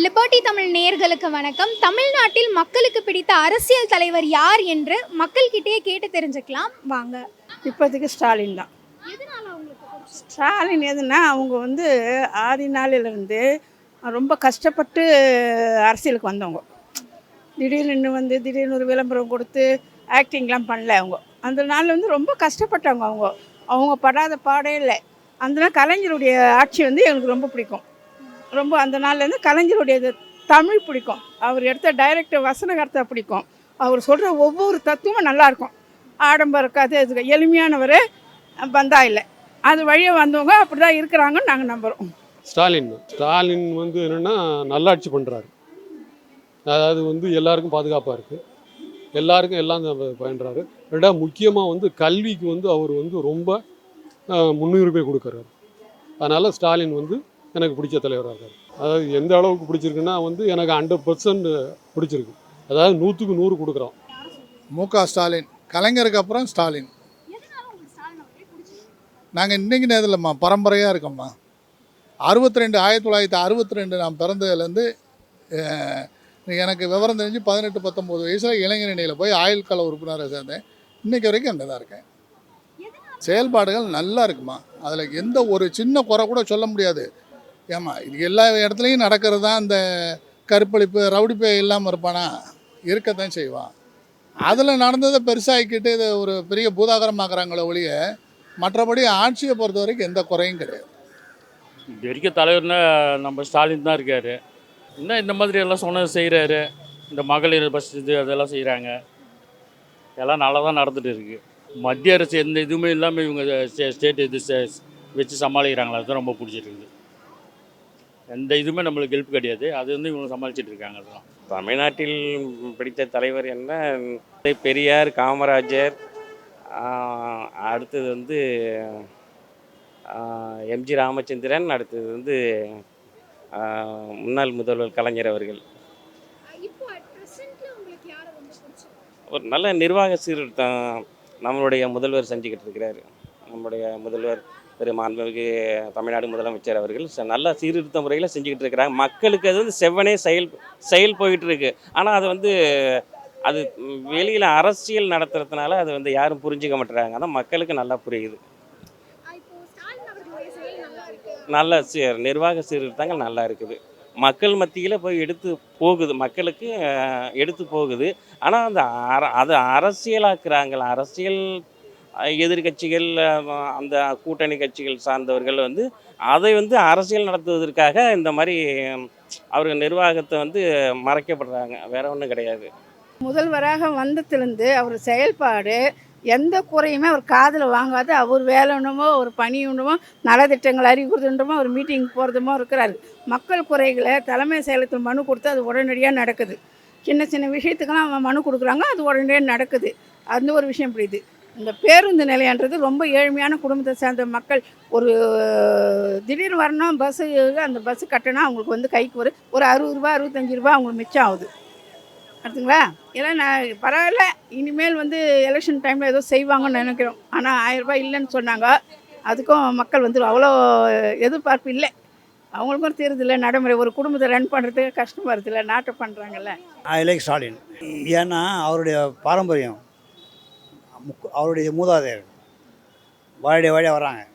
Liberty Tamil நேயர்களுக்கு வணக்கம். தமிழ்நாட்டில் மக்களுக்கு பிடித்த அரசியல் தலைவர் யார் என்று மக்கள்கிட்டயே கேட்டு தெரிஞ்சுக்கலாம். வாங்க. இப்போதைக்கு ஸ்டாலின் தான்? ஸ்டாலின் எதுனா அவங்க வந்து ஆதி நாளிலிருந்து ரொம்ப கஷ்டப்பட்டு அரசியலுக்கு வந்தவங்க. திடீர்னு வந்து திடீர்னு ஒரு விளம்பரம் கொடுத்து ஆக்டிங்லாம் பண்ணல அவங்க. அந்த நாள் வந்து ரொம்ப கஷ்டப்பட்டவங்க அவங்க. அவங்க படாத பாடே இல்லை. அந்த நாள் கலைஞருடைய ஆட்சி வந்து எங்களுக்கு ரொம்ப பிடிக்கும். ரொம்ப அந்த நாள்லேருந்து கலைஞருடைய இது தமிழ் பிடிக்கும். அவர் எடுத்த டைரக்டர் வசனகர்த்தா பிடிக்கும். அவர் சொல்கிற ஒவ்வொரு தத்துவமும் நல்லாயிருக்கும் ஆடம்பர கதை அது எளிமையானவர் பந்தா இல்லை. அது வழியாக வந்தவங்க அப்படி தான் இருக்கிறாங்கன்னு நாங்கள் நம்புகிறோம் ஸ்டாலின் ஸ்டாலின் வந்து என்னென்னா நல்லாட்சி பண்ணுறாரு அதாவது வந்து எல்லாருக்கும் பாதுகாப்பாக இருக்குது எல்லாருக்கும் எல்லாம் தான் பயின்றாரு ரெண்டாவது முக்கியமாக வந்து கல்விக்கு வந்து அவர் வந்து ரொம்ப முன்னுரிமை கொடுக்குறாரு. அதனால் ஸ்டாலின் வந்து எனக்கு பிடிச்ச தலைவராக இருக்கார். அதாவது எந்த அளவுக்கு பிடிச்சிருக்குன்னா வந்து எனக்கு ஹண்ட்ரட் பர்சன்ட் பிடிச்சிருக்கு. அதாவது நூற்றுக்கு நூறு கொடுக்குறோம். மு க ஸ்டாலின் கலைஞருக்கு அப்புறம் ஸ்டாலின். எதனால உங்களுக்கு ஸ்டாலின் அவர்களே பிடிச்சது? நாங்கள் இன்றைக்கி நேரத்தில்ம்மா பரம்பரையாக இருக்கோம்மா. அறுபத்தி ரெண்டு ஆயிரத்தி தொள்ளாயிரத்தி அறுபத்தி ரெண்டு நான் பிறந்ததுலேருந்து எனக்கு விவரம் தெரிஞ்சு பதினெட்டு பத்தொம்போது வயசில் இளைஞர் அணியில் போய் ஆயுள் கால உறுப்பினராக சேர்ந்தேன். இன்றைக்கி வரைக்கும் அங்கே தான் இருக்கேன் செயல்பாடுகள் நல்லா இருக்குமா? அதில் எந்த ஒரு சின்ன குறை கூட சொல்ல முடியாது. ஏம்மா இது எல்லா இடத்துலையும் நடக்கிறது தான் இந்த கருப்பளிப்பு ரவுடி பே இல்லாமல் இருப்பானா? இருக்கத்தான் செய்வான். அதில் நடந்ததை பெருசாகிக்கிட்டு இதை ஒரு பெரிய பூதாகரமாக்குறாங்களே ஒழிய மற்றபடி ஆட்சியை பொறுத்த வரைக்கும் எந்த குறையும் கிடையாது. இது வரைக்கும் தலைவர்னா நம்ம ஸ்டாலின் தான் இருக்கார். இன்னும் இந்த மாதிரி எல்லாம் சொன்னது செய்கிறாரு இந்த மகளிர் பஸ் இது அதெல்லாம் செய்கிறாங்க எல்லாம் நல்லா தான் நடந்துகிட்டு இருக்குது மத்திய அரசு எந்த இதுவுமே இல்லாமல் இவங்க ஸ்டேட் இது வச்சு சமாளிக்கிறாங்களா? அதுதான் ரொம்ப பிடிச்சிருக்குது எந்த இதுவுமே நம்மளுக்கு ஹெல்ப் கிடையாது. அது வந்து இவங்க சமாளிச்சிட்டு இருக்காங்க. அதெல்லாம் தமிழ்நாட்டில் பிடித்த தலைவர் என்ன? பெரியார் காமராஜர் அடுத்தது வந்து எம்ஜி ராமச்சந்திரன் அடுத்தது வந்து முன்னாள் முதல்வர் கலைஞர் அவர்கள்? ஒரு நல்ல நிர்வாக சீர்திருத்தம் நம்மளுடைய முதல்வர் செஞ்சுக்கிட்டு இருக்கிறாரு. நம்முடைய முதல்வர் திரு மாண்புமிகு தமிழ்நாடு முதலமைச்சர் அவர்கள் ச- நல்ல சீர்திருத்த முறையில் செஞ்சுக்கிட்டு இருக்கிறாங்க. மக்களுக்கு அது வந்து செவ்வனே செயல் செயல் போயிட்டு இருக்கு. ஆனால் அது வந்து அது வெளியில் அரசியல் நடத்துறதுனால அது வந்து யாரும் புரிஞ்சுக்க மாட்டுறாங்க. ஆனால் மக்களுக்கு நல்லா புரியுது. நல்ல சீர் நிர்வாக சீர்திருத்தங்கள் நல்லா இருக்குது. மக்கள் மத்தியில் போய் எடுத்து போகுது. மக்களுக்கு எடுத்து போகுது. ஆனால் அந்த அர அதை அரசியலாக்குறாங்கள அரசியல் எதிர்கட்சிகள் அந்த கூட்டணி கட்சிகள் சார்ந்தவர்கள் வந்து அதை வந்து அரசியல் நடத்துவதற்காக இந்த மாதிரி அவர்கள் நிர்வாகத்தை வந்து மறைக்கப்படுறாங்க. வேற ஒன்றும் கிடையாது. முதல்வராக வந்ததுலேருந்து அவர் செயல்பாடு எந்த குறையுமே அவர் காதில் வாங்காது. அவர் வேலை ஒன்றுமோ ஒரு பணி ஒன்றுமோ நலத்திட்டங்கள் அறிவுறுதுன்றமோ ஒரு மீட்டிங் போகிறதுமோ இருக்கிறாரு. மக்கள் குறைகளை தலைமை செயலத்தில் மனு கொடுத்து அது உடனடியாக நடக்குது. சின்ன சின்ன விஷயத்துக்கெல்லாம் அவன் மனு கொடுக்குறாங்க அது உடனடியாக நடக்குது. அந்த ஒரு விஷயம் பிடிது இந்த பேருந்து நிலையன்றது ரொம்ப ஏழ்மையான குடும்பத்தை சேர்ந்த மக்கள். ஒரு திடீர்னு வரணும் பஸ்ஸு அந்த பஸ்ஸு கட்டினா அவங்களுக்கு வந்து கைக்கு ஒரு ஒரு அறுபது ரூபா அறுபத்தஞ்சு ரூபா அவங்களுக்கு மிச்சம் ஆகுது. அடுத்துங்களா ஏன்னா நான் பரவாயில்ல. இனிமேல் வந்து எலெக்ஷன் டைமில் ஏதோ செய்வாங்கன்னு நினைக்கிறோம். ஆனால் ஆயிரரூபா இல்லைன்னு சொன்னாங்க. அதுக்கும் மக்கள் வந்து அவ்வளோ எதிர்பார்ப்பு இல்லை. அவங்களுக்கும் தெரியுதில்ல நடைமுறை ஒரு குடும்பத்தை ரன் பண்ணுறதுக்கு கஷ்டமாக இருக்குதுல்ல நாட்டை பண்ணுறாங்கல்ல ஐ லைக் ஸ்டாலின் ஏன்னா அவருடைய பாரம்பரியம் முக்கு- அவருடைய மூதாதையர். வாழைய வாழையாக வராங்க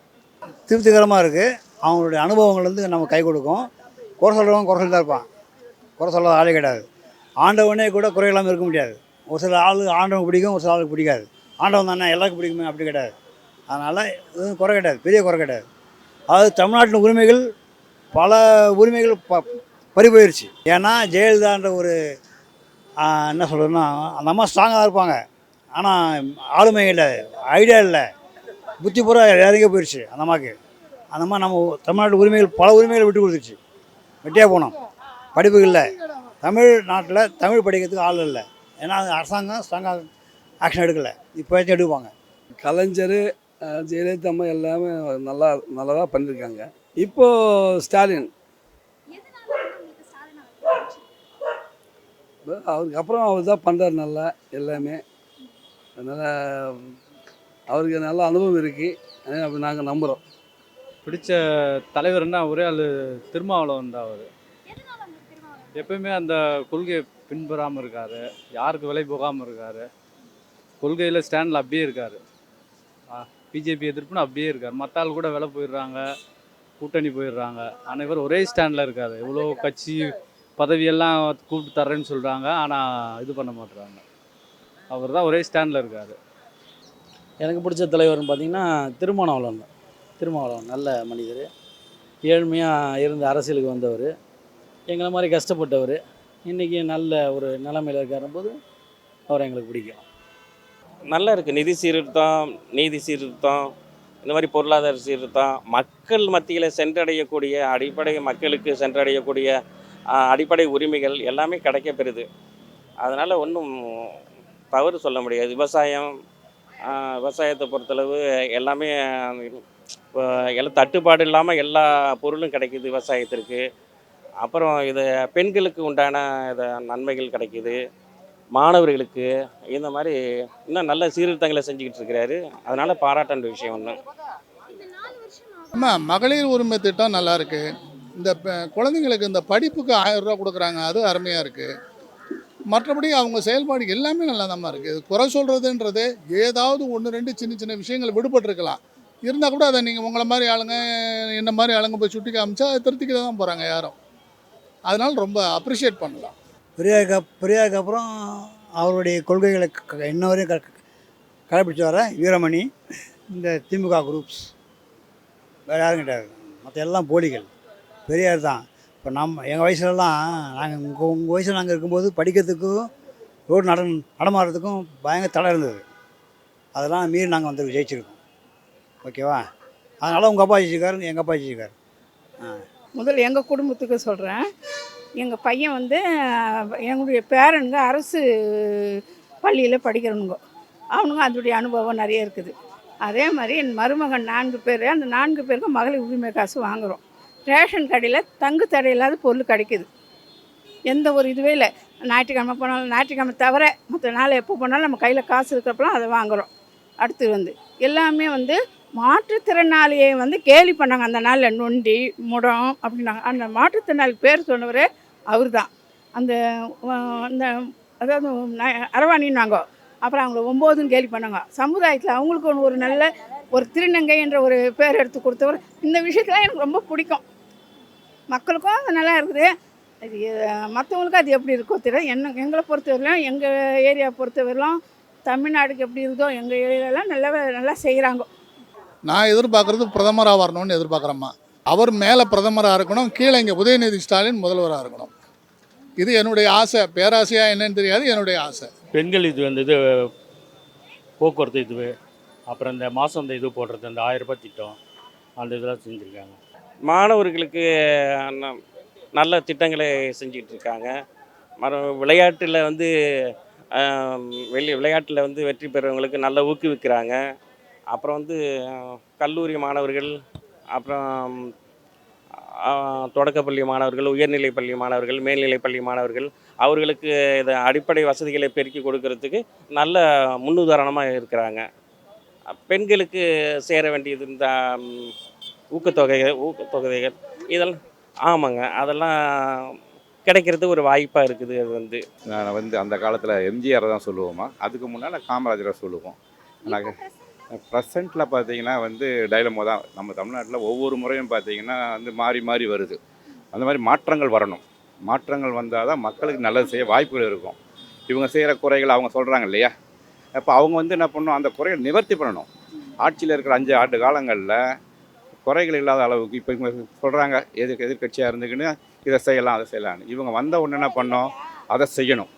திருப்திகரமாக இருக்குது அவங்களுடைய அனுபவங்கள் வந்து நம்ம கை கொடுக்கும். குறை சொல்கிறவங்க குறை சொல்லி தான் இருப்பான். குறை சொல்லாத ஆளே கிடையாது. ஆண்டவனே கூட குறை இல்லாமல் இருக்க முடியாது. ஒரு சில ஆளு ஆண்டவன் பிடிக்கும் ஒரு சில ஆளுக்கு பிடிக்காது. ஆண்டவன் தானே எல்லாருக்கும் பிடிக்குமே அப்படி கிடையாது. அதனால் இது குறை கிடையாது. பெரிய குறை கிடையாது. அதாவது தமிழ்நாட்டின் உரிமைகள் பல உரிமைகள் ப பறி போயிடுச்சு ஏன்னா ஜெயலலிதான்ற ஒரு என்ன சொல்கிறதுன்னா அந்த அம்மா ஸ்ட்ராங்காக இருப்பாங்க. ஆனால் ஆளுமை இல்லை ஐடியா இல்லை புத்தி பூரா இறங்கி போயிடுச்சு அந்த அம்மாவுக்கு அந்த மாதிரி நம்ம தமிழ்நாட்டு உரிமைகள் பல உரிமைகளை விட்டு கொடுத்துருச்சு வெட்டியாக போனோம். படிப்பு இல்லை. தமிழ் நாட்டில் தமிழ் படிக்கிறதுக்கு ஆள் இல்லை. ஏன்னா அது அரசாங்கம் ஸ்ட்ராங்காக ஆக்ஷன் எடுக்கலை. இப்போ எடுப்பாங்க. கலைஞர் ஜெயலலிதா அம்மா எல்லாமே நல்லா நல்லதாக பண்ணியிருக்காங்க இப்போது ஸ்டாலின். அவருக்கு அப்புறம் அவர் தான் பண்ணுறாரு நல்லா எல்லாமே. அதனால் அவருக்கு நல்ல அனுபவம் இருக்குது அப்படி நாங்கள் நம்புகிறோம் பிடிச்ச தலைவர்னா ஒரே ஆள் திருமாவளவன் தான் அவர். எப்பயுமே அந்த கொள்கையை பின்பறாமல் இருக்கார். யாருக்கு விலை போகாமல் இருக்கார். கொள்கையில் ஸ்டாண்டில் அப்படியே இருக்கார். பிஜேபி எதிர்ப்புன்னு அப்படியே இருக்கார். மற்ற ஆள் கூட விலை போயிடுறாங்க கூட்டணி போயிடுறாங்க. ஆனால் இவர் ஒரே ஸ்டாண்டில் இருக்கார். இவ்வளோ கட்சி பதவியெல்லாம் கூப்பிட்டு தர்றேன்னு சொல்கிறாங்க ஆனால் இது பண்ண மாட்டுறாங்க அவர் தான் ஒரே ஸ்டாண்டில் இருக்கார். எனக்கு பிடிச்ச தலைவர்னு பார்த்தீங்கன்னா திருமாவளவன் தான். திருமாவளவன் நல்ல மனிதர். ஏழ்மையாக இருந்து அரசியலுக்கு வந்தவர். எங்களை மாதிரி கஷ்டப்பட்டவர். இன்றைக்கி நல்ல ஒரு நிலைமையில் இருக்காரும் போது அவர் எங்களுக்கு பிடிக்கும். நல்லா இருக்குது நிதி சீர்திருத்தம் நீதி சீர்திருத்தம் இந்த மாதிரி பொருளாதார சீர்திருத்தம். மக்கள் மத்தியில் சென்றடையக்கூடிய அடிப்படை மக்களுக்கு சென்றடையக்கூடிய அடிப்படை உரிமைகள் எல்லாமே கிடைக்க பெறுது அதனால் ஒன்றும் தவறு சொல்ல முடியாது. விவசாயம் விவசாயத்தை பொறுத்தளவு எல்லாமே இப்போ எல்லாம் தட்டுப்பாடு இல்லாமல் எல்லா பொருளும் கிடைக்குது விவசாயத்திற்கு. அப்புறம் இது பெண்களுக்கு உண்டான இதை நன்மைகள் கிடைக்குது. மாணவர்களுக்கு இந்த மாதிரி இன்னும் நல்ல சீர்திருத்தங்களை செஞ்சுக்கிட்டு இருக்கிறாரு. அதனால் பாராட்ட விஷயம் ஒன்று ஆமாம் மகளிர் உரிமை திட்டம் நல்லாயிருக்கு இந்த ப- குழந்தைங்களுக்கு இந்த படிப்புக்கு ஆயிரம் ரூபா கொடுக்குறாங்க. அது அருமையாக இருக்குது மற்றபடி அவங்க செயல்பாடு எல்லாமே நல்லா தான் இருக்குது குறை சொல்கிறதுன்றது ஏதாவது ஒன்று ரெண்டு சின்ன சின்ன விஷயங்கள் விடுபட்டிருக்கலாம். இருந்தால் கூட அதை நீங்கள் உங்களை மாதிரி ஆளுங்க என்ன மாதிரி ஆளுங்க போய் சுட்டி காமிச்சா அதை திருத்திக்க தான் போகிறாங்க யாரும். அதனால் ரொம்ப அப்ரிஷியேட் பண்ணலாம். பெரியாருக்கு அப்- பெரியாருக்கு அப்புறம் அவருடைய கொள்கைகளை க- இன்ன வரையும் க வர வீரமணி இந்த திமுக குரூப்ஸ் வேறு யாரும் கிடையாது மற்ற எல்லாம் போலிகள். பெரியார் தான். இப்போ நம்ம எங்கள் வயசுலலாம் நாங்கள் உங்கள் உங்கள் வயசில் நாங்கள் இருக்கும்போது படிக்கிறதுக்கும் ரோடு நட நடமாடுறதுக்கும் பயங்கர தடை இருந்தது. அதெல்லாம் மீறி நாங்கள் வந்து ஜெயிச்சிருக்கோம். ஓகேவா? அதனால் உங்கள் அப்பா ஜெயிச்சிருக்காரு எங்கள் அப்பா ஜெயிச்சிருக்காரு. ஆ. முதல்ல எங்கள் குடும்பத்துக்கு சொல்கிறேன். எங்கள் பையன் வந்து எங்களுடைய பேரனுங்க அரசு பள்ளியில் படிக்கிறவனுங்க. அவனுங்க அதனுடைய அனுபவம் நிறைய இருக்குது. அதே மாதிரி என் மருமகன் நான்கு பேர் அந்த நான்கு பேருக்கும் மகளிர் உரிமை காசு வாங்குகிறோம். ரேஷன் கடையில் தங்கு தடை இல்லாத பொருள் கிடைக்குது. எந்த ஒரு இதுவே இல்லை. ஞாயிற்றுக்கிழமை போனாலும் ஞாயிற்றுக்கிழமை தவிர மற்ற நாள் எப்போ போனாலும் நம்ம கையில் காசு இருக்கிறப்பலாம் அதை வாங்குகிறோம் அடுத்து வந்து எல்லாமே வந்து மாற்றுத்திறனாளியை வந்து கேலி பண்ணாங்க அந்த நாளில். நொண்டி முடம் அப்படின்னாங்க. அந்த மாற்றுத்திறனாளி பேர் சொன்னவர் அவர் தான் அந்த அந்த அதாவது அரவாணின்னாங்க. அப்புறம் அவங்கள ஒம்போதுன்னு கேலி பண்ணாங்க. சமுதாயத்தில் அவங்களுக்கு ஒன்று ஒரு நல்ல ஒரு திருநங்கை என்ற ஒரு பேர் எடுத்து கொடுத்தவர். இந்த விஷயத்தெலாம் எனக்கு ரொம்ப பிடிக்கும். மக்களுக்கும் அது நல்லா இருக்குது அது மற்றவங்களுக்கும் அது எப்படி இருக்கோ தெரியல. என்ன எங்களை பொறுத்தவரையிலும் எங்கள் ஏரியா பொறுத்தவரையிலும் தமிழ்நாடுக்கு எப்படி இருக்குதோ எங்கள் ஏரியாலாம் நல்லா நல்லா செய்கிறாங்க நான் எதிர்பார்க்குறது பிரதமராக வரணும்னு எதிர்பார்க்குறேம்மா அவர் மேலே பிரதமராக இருக்கணும் கீழே இங்கே உதயநிதி ஸ்டாலின் முதல்வராக இருக்கணும். இது என்னுடைய ஆசை. பேராசையாக என்னன்னு தெரியாது என்னுடைய ஆசை. பெண்கள் இது வந்து இது போக்குவரத்து இது அப்புறம் இந்த மாதம் இந்த இது போடுறது அந்த ஆயிரம் ரூபாய் திட்டம் அந்த இதெல்லாம் செஞ்சுருக்காங்க. மாணவர்களுக்கு ந- நல்ல திட்டங்களை செஞ்சுக்கிட்டு இருக்காங்க. மறு விளையாட்டில் வந்து வெளி விளையாட்டில் வந்து வெற்றி பெறவங்களுக்கு நல்ல ஊக்குவிக்கிறாங்க. அப்புறம் வந்து கல்லூரி மாணவர்கள் அப்புறம் தொடக்கப்பள்ளி மாணவர்கள் உயர்நிலை பள்ளி மாணவர்கள் மேல்நிலை பள்ளி மாணவர்கள் அவர்களுக்கு இதை அடிப்படை வசதிகளை பெருக்கி கொடுக்கறதுக்கு நல்ல முன்னுதாரணமாக இருக்கிறாங்க. பெண்களுக்கு சேர வேண்டியது இந்த ஊக்கத்தொகைகள் ஊக்கத்தொகைகள் இதெல்லாம் ஆமாங்க. அதெல்லாம் கிடைக்கிறது ஒரு வாய்ப்பாக இருக்குது அது வந்து. நான் வந்து அந்த காலத்தில் எம்ஜிஆர் தான் சொல்லுவோமா? அதுக்கு முன்னால் காமராஜரை சொல்லுவோம். நாங்கள் ப்ரெசண்ட்டில் பார்த்தீங்கன்னா வந்து டைலமோ தான். நம்ம தமிழ்நாட்டில் ஒவ்வொரு முறையும் பார்த்தீங்கன்னா வந்து மாறி மாறி வருது. அந்த மாதிரி மாற்றங்கள் வரணும். மாற்றங்கள் வந்தால் தான் மக்களுக்கு நல்லது செய்ய வாய்ப்புகள் இருக்கும். இவங்க செய்கிற குறைகள் அவங்க சொல்கிறாங்க இல்லையா? அப்போ அவங்க வந்து என்ன பண்ணணும் அந்த குறையை நிவர்த்தி பண்ணணும். ஆட்சியில் இருக்கிற அஞ்சு ஆண்டு காலங்களில் குறைகள் இல்லாத அளவுக்கு இப்போ இவங்க சொல்கிறாங்க எதிர் எதிர்கட்சியாக இருந்துக்கின்னு இதை செய்யலாம் அதை செய்யலாம்னு. இவங்க வந்த உடனே என்ன பண்ணோம்? அதை செய்யணும்.